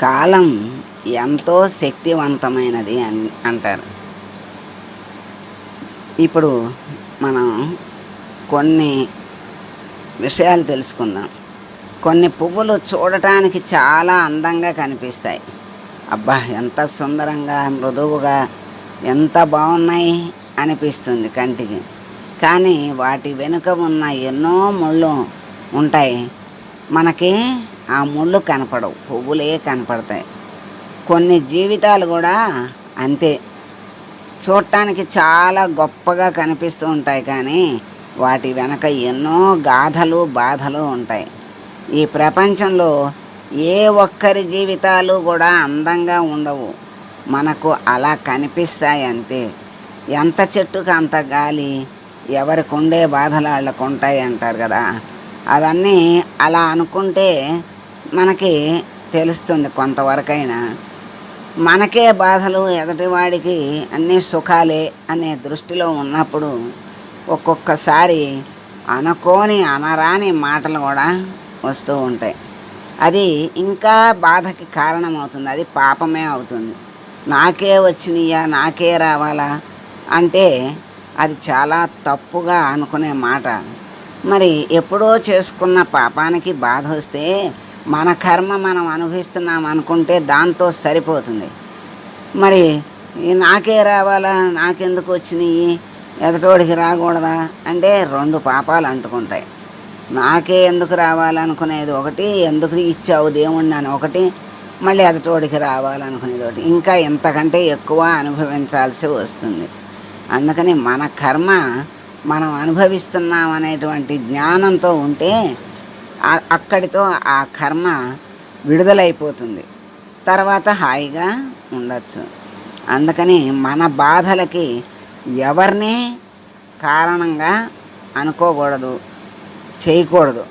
కాలం ఎంతో శక్తివంతమైనది అని అంటారు. ఇప్పుడు మనం కొన్ని విషయాలు తెలుసుకుందాం. కొన్ని పువ్వులు చూడటానికి చాలా అందంగా కనిపిస్తాయి. అబ్బా ఎంత సుందరంగా మృదువుగా ఎంత బాగున్నాయి అనిపిస్తుంది కంటికి. కానీ వాటి వెనుక ఉన్న ఎన్నో ముళ్ళు ఉంటాయి. మనకి ఆ ముళ్ళు కనపడవు పువ్వులే కనపడతాయి. కొన్ని జీవితాలు కూడా అంతే. చూడటానికి చాలా గొప్పగా కనిపిస్తూ ఉంటాయి కానీ వాటి వెనక ఎన్నో గాథలు బాధలు ఉంటాయి. ఈ ప్రపంచంలో ఏ ఒక్కరి జీవితాలు కూడా అందంగా ఉండవు. మనకు అలా కనిపిస్తాయి అంతే. ఎంత చెట్టుకు అంత గాలి ఎవరికి ఉండే బాధలు వాళ్ళకు ఉంటాయి అంటారు కదా. అవన్నీ అలా అనుకుంటే మనకి తెలుస్తుంది కొంతవరకైనా. మనకే బాధలు ఎదటివాడికి అన్నీ సుఖాలే అనే దృష్టిలో ఉన్నప్పుడు ఒక్కొక్కసారి అనుకోని అనరాని మాటలు కూడా వస్తూ ఉంటాయి. అది ఇంకా బాధకి కారణమవుతుంది. అది పాపమే అవుతుంది. నాకే వచ్చినాయా నాకే రావాలా అంటే అది చాలా తప్పుగా అనుకునే మాట. మరి ఎప్పుడో చేసుకున్న పాపానికి బాధ వస్తే మన కర్మ మనం అనుభవిస్తున్నాం అనుకుంటే దాంతో సరిపోతుంది. మరి నాకే రావాలా? నాకెందుకు వచ్చినాయి? ఎదటోడికి రాకూడదా? అంటే రెండు పాపాలు అంటుకుంటాయి. నాకే ఎందుకు రావాలనుకునేది ఒకటి ఎందుకు ఇచ్చావు దేవుణ్ణి అని ఒకటి మళ్ళీ ఎదటోడికి రావాలనుకునేది ఒకటి. ఇంకా ఇంతకంటే ఎక్కువ అనుభవించాల్సి వస్తుంది. అందుకని మన కర్మ మనం అనుభవిస్తున్నాం అనేటువంటి జ్ఞానంతో ఉంటే అక్కడితో ఆ కర్మ విడుదలైపోతుంది. తర్వాత హాయిగా ఉండొచ్చు. అందుకని మన బాధలకి ఎవరిని కారణంగా అనుకోకూడదు చేయకూడదు.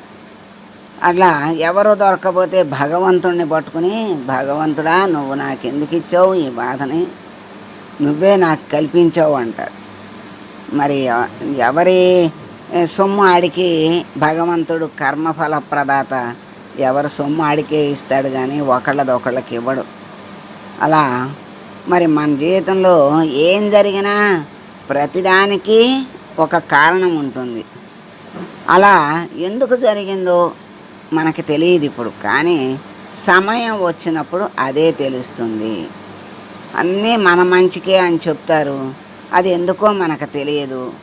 అట్లా ఎవరు దొరకపోతే భగవంతుణ్ణి పట్టుకుని భగవంతుడా నువ్వు నాకు ఎందుకు ఇచ్చావు ఈ బాధని? నువ్వే నాకు కల్పించావు అంటారు. మరి ఎవరి సొమ్ము ఆడికి భగవంతుడు కర్మఫల ప్రదాత ఎవరు సొమ్ము ఆడికే ఇస్తాడు కానీ ఒకళ్ళది ఒకళ్ళకి ఇవ్వడు. అలా మరి మన జీవితంలో ఏం జరిగినా ప్రతిదానికి ఒక కారణం ఉంటుంది. అలా ఎందుకు జరిగిందో మనకి తెలియదు ఇప్పుడు. కానీ సమయం వచ్చినప్పుడు అదే తెలుస్తుంది. అన్నీ మన మంచికే అని చెప్తారు. అది ఎందుకో మనకు తెలియదు.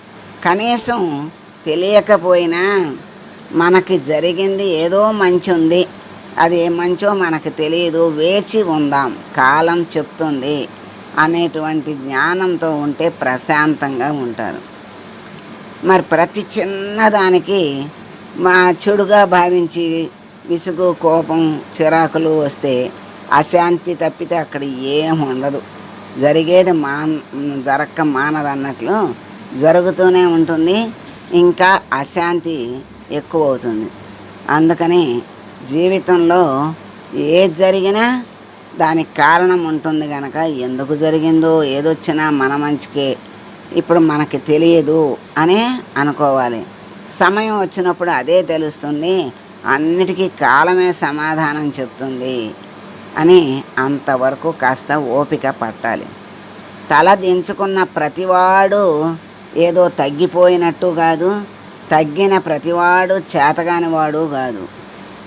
కనీసం తెలియకపోయినా మనకి జరిగింది ఏదో మంచి ఉంది. అది ఏ మంచో మనకు తెలియదు. వేచి ఉందాం. కాలం చెప్తుంది అనేటువంటి జ్ఞానంతో ఉంటే ప్రశాంతంగా ఉంటారు. మరి ప్రతి చిన్నదానికి మా చెడుగా భావించి విసుగు కోపం చిరాకులు వస్తే అశాంతి తప్పితే అక్కడ ఏం ఉండదు. జరిగేది మాన్ జరక్క మానదన్నట్లు జరుగుతూనే ఉంటుంది. ఇంకా అశాంతి ఎక్కువ అవుతుంది అందుకని జీవితంలో ఏది జరిగినా దానికి కారణం ఉంటుంది కనుక ఎందుకు జరిగిందో ఏదొచ్చినా మన మంచికే ఇప్పుడు మనకి తెలియదు అనే అనుకోవాలి. సమయం వచ్చినప్పుడు అదే తెలుస్తుంది అన్నిటికీ కాలమే సమాధానం చెప్తుంది అని అంతవరకు కాస్త ఓపిక పట్టాలి. తల దించుకున్న ప్రతివాడు ఏదో తగ్గిపోయినట్టు కాదు తగ్గిన ప్రతివాడు చేతగాని వాడు కాదు.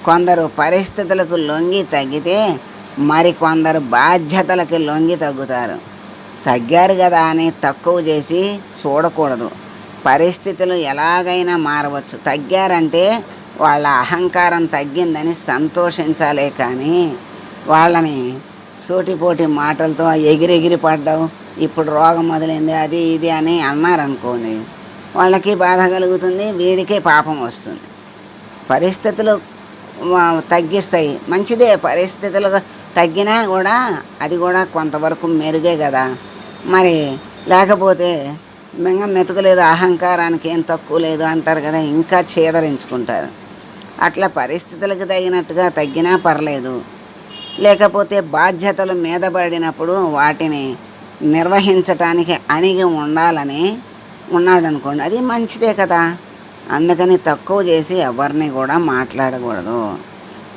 కొందరు పరిస్థితులకు లొంగి తగ్గితే మరి కొందరు బాధ్యతలకి లొంగి తగ్గుతారు. తగ్గారు కదా అని తక్కువ చేసి చూడకూడదు. పరిస్థితులు ఎలాగైనా మారవచ్చు. తగ్గారంటే వాళ్ళ అహంకారం తగ్గిందని సంతోషించాలే కానీ వాళ్ళని సోటిపోటి మాటలతో ఎగిరెగిరి పడ్డావు. ఇప్పుడు రోగం మొదలైంది అది ఇది అని అన్నారనుకోండి వాళ్ళకి బాధ కలుగుతుంది వీడికే పాపం వస్తుంది. పరిస్థితులు తగ్గిస్తాయి. మంచిదే పరిస్థితులు తగ్గినా కూడా అది కూడా కొంతవరకు మెరుగే కదా. మరి లేకపోతే మింగ మెతుకులేదు అహంకారానికి ఏం తక్కువ లేదు అంటారు కదా ఇంకా చేదరించుకుంటారు. అట్లా పరిస్థితులకు తగినట్టుగా తగ్గినా పర్లేదు. లేకపోతే బాధ్యతలు మీద పడినప్పుడు వాటిని నిర్వహించటానికి అణిగి ఉండాలని ఉన్నాడు అనుకోండి అది మంచిదే కదా. అందుకని తక్కువ చేసి ఎవరిని కూడా మాట్లాడకూడదు.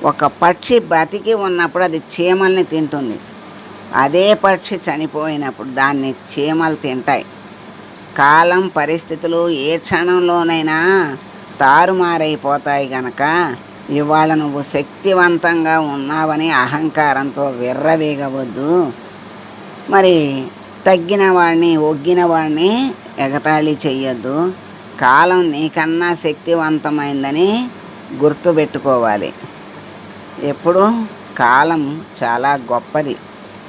ఒక పక్షి బతికి ఉన్నప్పుడు అది చీమల్ని తింటుంది. అదే పక్షి చనిపోయినప్పుడు దాన్ని చీమలు తింటాయి. కాలం పరిస్థితులు ఏ క్షణంలోనైనా తారుమారైపోతాయి కనుక ఇవాళ నువ్వు శక్తివంతంగా ఉన్నావని అహంకారంతో విర్రవీగవద్దు. మరి తగ్గిన వాడిని ఒగ్గిన వాడిని ఎగతాళి చెయ్యొద్దు. కాలం నీకన్నా శక్తివంతమైందని గుర్తుపెట్టుకోవాలి. ఎప్పుడు? కాలం చాలా గొప్పది.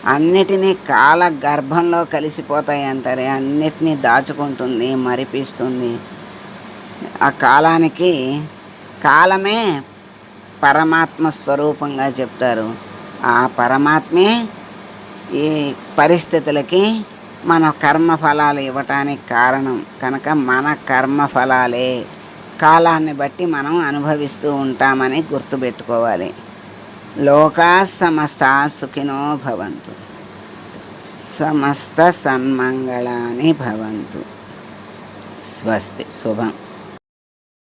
అన్నిటినీ కాల గర్భంలో కలిసిపోతాయి అంటారే అన్నిటినీ దాచుకుంటుంది మరిపిస్తుంది. ఆ కాలానికి కాలమే పరమాత్మ స్వరూపంగా చెప్తారు. ఆ పరమాత్మే ఈ పరిస్థితులకి మన కర్మఫలాలు ఇవ్వటానికి కారణం. కనుక మన కర్మఫలాలే. కాలాన్ని బట్టి మనం అనుభవిస్తూ ఉంటామని గుర్తుపెట్టుకోవాలి. లోకా సమస్త సుఖినో భవంతు. సమస్త సన్మంగళాని భవంతు. స్వస్తి. శుభం.